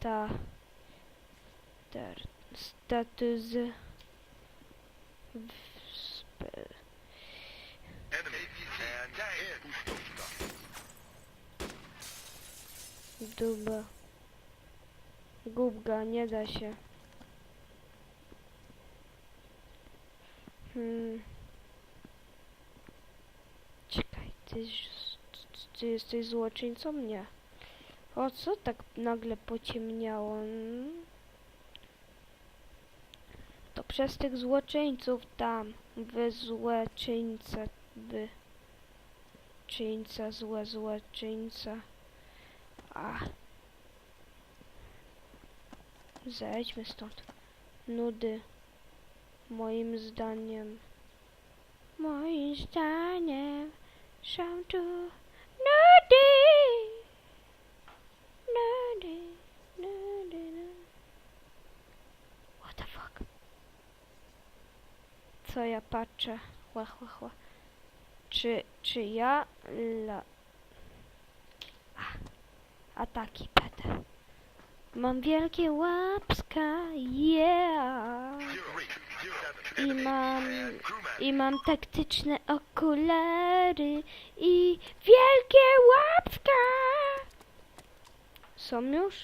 sta... Ter, status... Duba. Gubga, nie da się. Hmm. Czekaj, ty, ty jesteś złoczyńcą? Nie. O co tak nagle pociemniało? To przez tych złoczyńców tam. Wy złeczyńce. Wy. Czyńca, złe złoczyńca. A. Zejdźmy stąd. Nudy. Moim zdaniem. Moim zdaniem są tu nudy. What the fuck? Co ja patrzę? Chła, chła, chła. Czy, czy ja la... ataki będę. Mam wielkie łapska, yeah! I mam, i mam taktyczne okulary i wielkie łapska! Są już?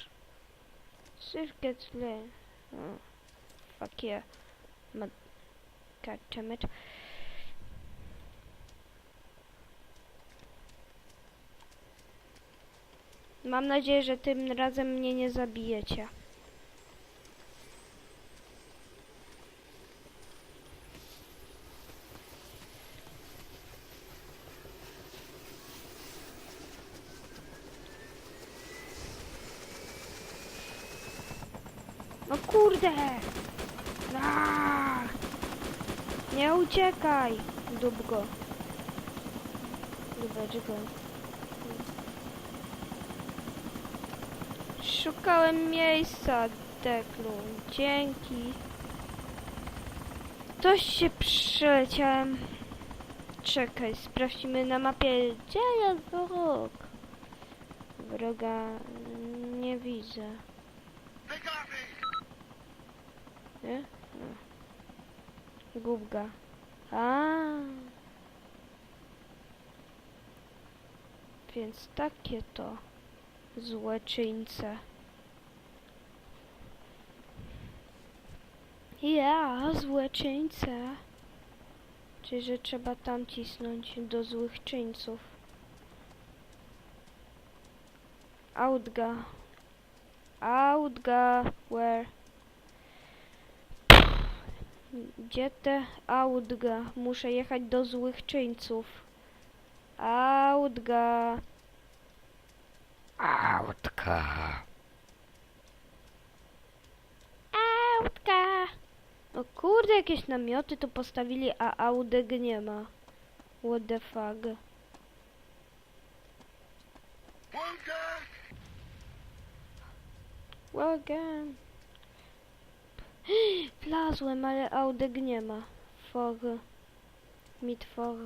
Syrketle. Oh, fuck yeah. God damn it. Mam nadzieję, że tym razem mnie nie zabijecie. Kurde! Aaaa! Nie uciekaj, dubgo. Dubeczko. Szukałem miejsca, Deklu. Dzięki. Coś się przeleciałem. Czekaj, sprawdźmy na mapie. Gdzie jest wróg? Wroga nie widzę. Nie? No. Gubga. A. Więc takie to złoczyńce. Ja, złoczyńce. Czyli, że trzeba tam cisnąć do złych czyńców. Outga. Outga. Where? Gdzie te autga? Muszę jechać do złych czyńców. Autga. Autka. Autka. O kurde, jakieś namioty tu postawili, a audeg nie ma. What the fuck. One gun. Wlazłem, ale audeg nie ma. For. Mit for.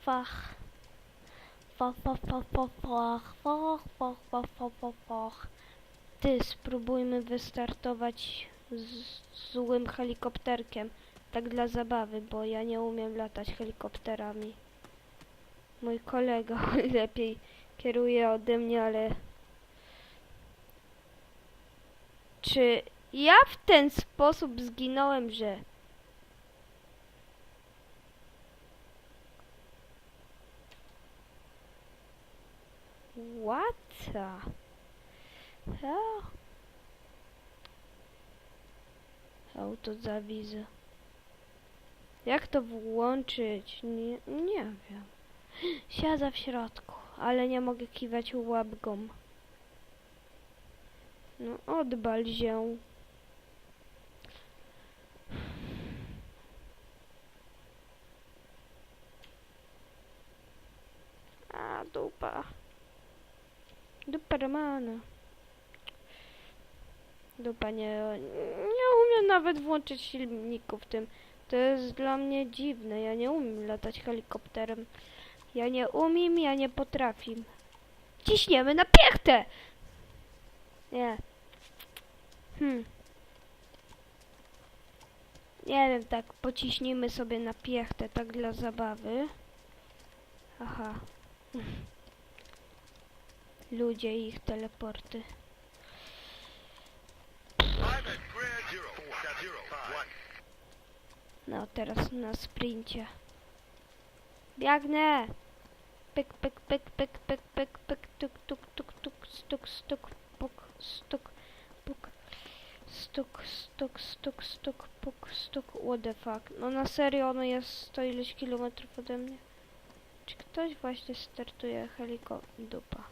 Fach. Fach, fach, fach, fach, fach, fach, fach, fach, fach, fach, fach. Ty, spróbujmy wystartować z złym helikopterkiem. Tak dla zabawy, bo ja nie umiem latać helikopterami. Mój kolega lepiej kieruje ode mnie, ale Czy ja w ten sposób zginąłem, że... What hell? Auto zawizę. Jak to włączyć? Nie, nie wiem. Siadza w środku, ale nie mogę kiwać łapką. No odbal się. A dupa. Dupa Romana. Dupa nie... Nie umiem nawet włączyć silników w tym. To jest dla mnie dziwne. Ja nie umiem latać helikopterem. Ja nie umiem, ja nie potrafię. Ciśniemy na piechtę! Nie. Hmm. Nie wiem, tak pociśnijmy sobie na piechtę, tak dla zabawy. Aha. Ludzie i ich teleporty. No, teraz na sprincie. Biegnę! Pyk, pyk, pyk, pyk, pyk, pyk, pyk, tuk, tuk, tuk, tuk, stuk, stuk, puk, stuk, puk, stuk, stuk, stuk, stuk, puk, stuk, what the fuck. No na serio, ono jest 100 ileś kilometrów ode mnie. Czy ktoś właśnie startuje helikopter? Dupa.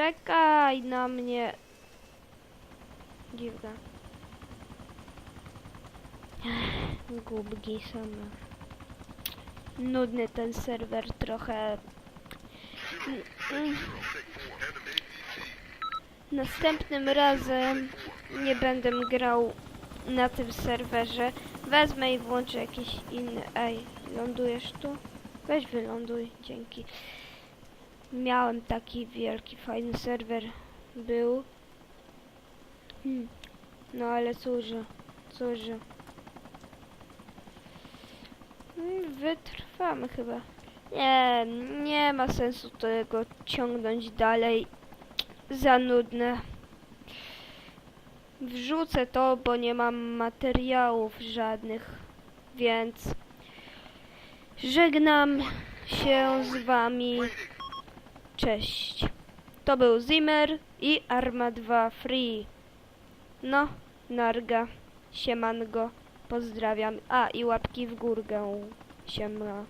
Czekaj na mnie. Dziwne. Głupki same. Nudny ten serwer trochę. Następnym razem nie będę grał na tym serwerze. Wezmę i włączę jakiś inny. Ej, lądujesz tu? Weź wyląduj, dzięki. Miałem taki wielki, fajny serwer. Był. Hmm. No ale cóż, cóż. Hmm, Wytrwamy chyba. Nie, nie ma sensu tego ciągnąć dalej. Za nudne. Wrzucę to, bo nie mam materiałów żadnych, więc żegnam się z wami. Cześć. To był Zimmer i Arma 2 Free. No, narga. Siemango. Pozdrawiam. A, i łapki w górę. Siema.